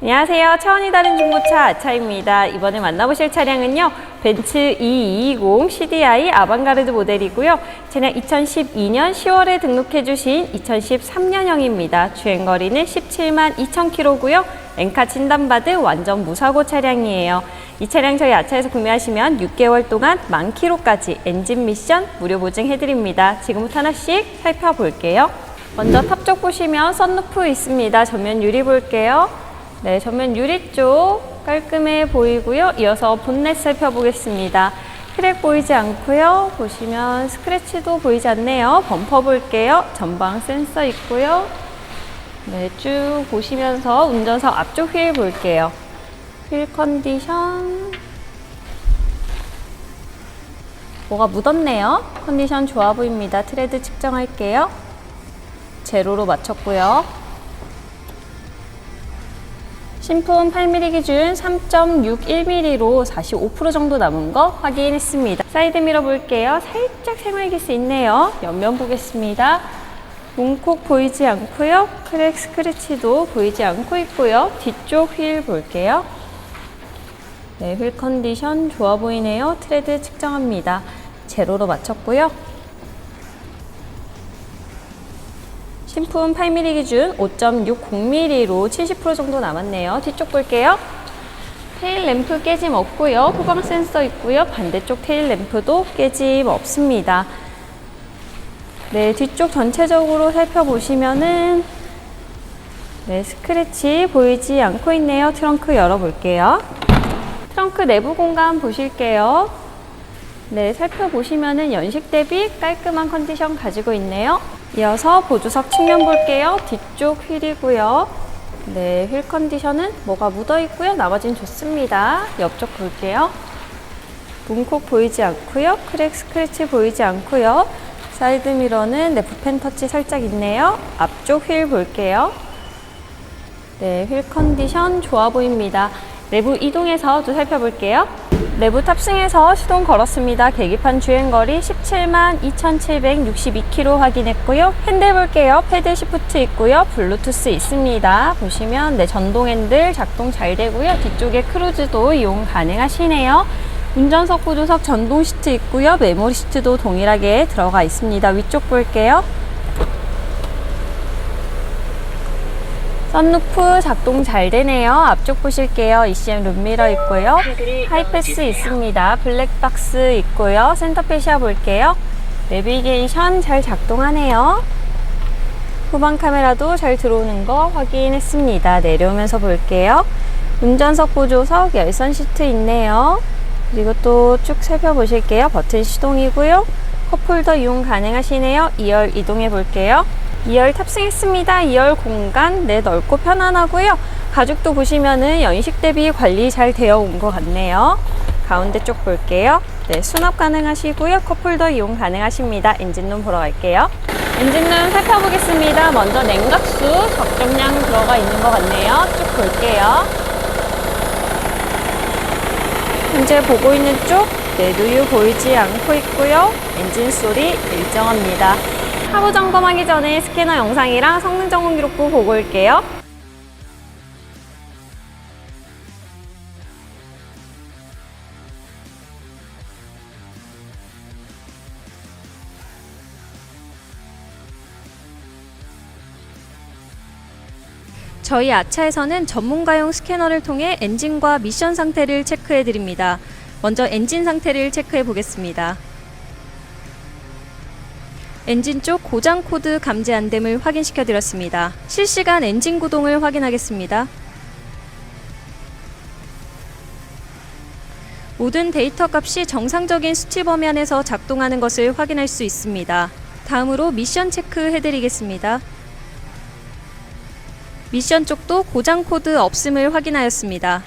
안녕하세요. 차원이 다른 중고차 아차입니다. 이번에 만나보실 차량은요. 벤츠 2220 CDI 아방가르드 모델이고요. 차량 2012년 10월에 등록해 주신 2013년형입니다. 주행거리는 17만 2,000km고요. 엔카 진단받은 완전 무사고 차량이에요. 이 차량 저희 아차에서 구매하시면 6개월 동안 만 킬로까지 엔진 미션 무료 보증해드립니다. 지금부터 하나씩 살펴볼게요. 먼저 탑쪽 보시면 썬루프 있습니다. 전면 유리 볼게요. 네, 전면 유리 쪽 깔끔해 보이고요. 이어서 본넷 살펴보겠습니다. 크랙 보이지 않고요. 보시면 스크래치도 보이지 않네요. 범퍼 볼게요. 전방 센서 있고요. 네, 쭉 보시면서 운전석 앞쪽 휠 볼게요. 휠 컨디션. 뭐가 묻었네요. 컨디션 좋아 보입니다. 트레드 측정할게요. 제로로 맞췄고요. 신품 8mm 기준 3.61mm로 45% 정도 남은 거 확인했습니다. 사이드 미러 볼게요. 살짝 생활기스 있네요. 옆면 보겠습니다. 문콕 보이지 않고요. 크랙 스크래치도 보이지 않고 있고요. 뒤쪽 휠 볼게요. 네, 휠 컨디션 좋아 보이네요. 트레드 측정합니다. 제로로 맞췄고요. 신품 8mm 기준 5.60mm로 70% 정도 남았네요. 뒤쪽 볼게요. 테일 램프 깨짐 없고요. 후방 센서 있고요. 반대쪽 테일 램프도 깨짐 없습니다. 네, 뒤쪽 전체적으로 살펴보시면은 네, 스크래치 보이지 않고 있네요. 트렁크 열어볼게요. 트렁크 내부 공간 보실게요. 네, 살펴보시면은 연식 대비 깔끔한 컨디션 가지고 있네요. 이어서 보조석 측면 볼게요. 뒤쪽 휠이고요. 네, 휠 컨디션은 뭐가 묻어 있고요. 나머진 좋습니다. 옆쪽 볼게요. 문콕 보이지 않고요. 크랙 스크래치 보이지 않고요. 사이드 미러는 네, 붓펜 터치 살짝 있네요. 앞쪽 휠 볼게요. 네, 휠 컨디션 좋아 보입니다. 내부 이동해서 또 살펴볼게요. 내부 탑승해서 시동 걸었습니다. 계기판 주행거리 17만 2,762km 확인했고요. 핸들 볼게요. 패드 시프트 있고요. 블루투스 있습니다. 보시면 네, 전동 핸들 작동 잘 되고요. 뒤쪽에 크루즈도 이용 가능하시네요. 운전석 보조석 전동 시트 있고요. 메모리 시트도 동일하게 들어가 있습니다. 위쪽 볼게요. 썬루프 작동 잘 되네요. 앞쪽 보실게요. ECM 룸미러 있고요. 하이패스 있습니다. 블랙박스 있고요. 센터페시아 볼게요. 내비게이션 잘 작동하네요. 후방 카메라도 잘 들어오는 거 확인했습니다. 내려오면서 볼게요. 운전석 보조석 열선 시트 있네요. 그리고 또 쭉 살펴보실게요. 버튼 시동이고요. 컵홀더 이용 가능하시네요. 2열 이동해 볼게요. 2열 탑승했습니다. 2열 공간 네 넓고 편안하고요. 가죽도 보시면은 연식 대비 관리 잘 되어 온 것 같네요. 가운데 쪽 볼게요. 네, 수납 가능하시고요. 컵홀더 이용 가능하십니다. 엔진룸 보러 갈게요. 엔진룸 살펴보겠습니다. 먼저 냉각수 적정량 들어가 있는 것 같네요. 쭉 볼게요. 현재 보고 있는 쪽, 네, 누유 보이지 않고 있고요. 엔진 소리 일정합니다. 하부 점검하기 전에 스캐너 영상이랑 성능 점검 기록부 보고 올게요. 저희 아차에서는 전문가용 스캐너를 통해 엔진과 미션 상태를 체크해 드립니다. 먼저 엔진 상태를 체크해 보겠습니다. 엔진 쪽 고장 코드 감지 안됨을 확인시켜 드렸습니다. 실시간 엔진 구동을 확인하겠습니다. 모든 데이터 값이 정상적인 수치 범위 안에서 작동하는 것을 확인할 수 있습니다. 다음으로 미션 체크 해드리겠습니다. 미션 쪽도 고장 코드 없음을 확인하였습니다.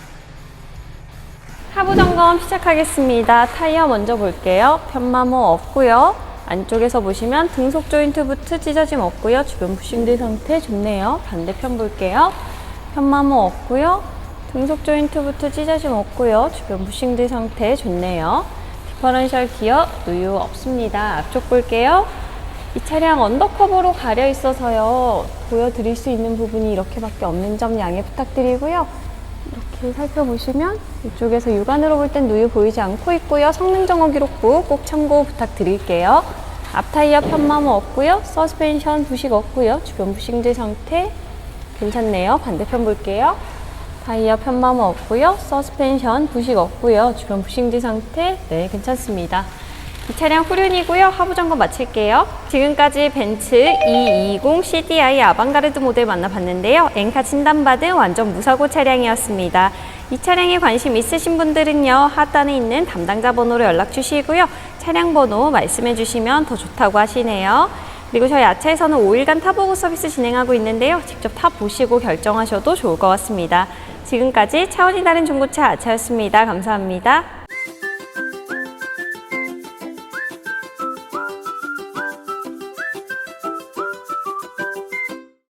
하부 점검 시작하겠습니다. 타이어 먼저 볼게요. 편마모 없고요. 안쪽에서 보시면 등속 조인트 부트 찢어짐 없고요. 주변 부싱들 상태 좋네요. 반대편 볼게요. 편마모 없고요. 등속 조인트 부트 찢어짐 없고요. 주변 부싱들 상태 좋네요. 디퍼런셜 기어 누유 없습니다. 앞쪽 볼게요. 이 차량 언더커버로 가려 있어서요. 보여드릴 수 있는 부분이 이렇게밖에 없는 점 양해 부탁드리고요. 이렇게 살펴보시면 이쪽에서 육안으로 볼 땐 누유 보이지 않고 있고요. 성능 정어 기록부 꼭 참고 부탁드릴게요. 앞 타이어 편마모 없고요. 서스펜션 부식 없고요. 주변 부식들 상태 괜찮네요. 반대편 볼게요. 타이어 편마모 없고요. 서스펜션 부식 없고요. 주변 부식들 상태 네 괜찮습니다. 이 차량 후륜이고요. 하부 점검 마칠게요. 지금까지 벤츠 220 CDI 아방가르드 모델 만나봤는데요. 엔카 진단받은 완전 무사고 차량이었습니다. 이 차량에 관심 있으신 분들은요. 하단에 있는 담당자 번호로 연락 주시고요. 차량 번호 말씀해 주시면 더 좋다고 하시네요. 그리고 저희 아차에서는 5일간 타보고 서비스 진행하고 있는데요. 직접 타보시고 결정하셔도 좋을 것 같습니다. 지금까지 차원이 다른 중고차 아차였습니다. 감사합니다.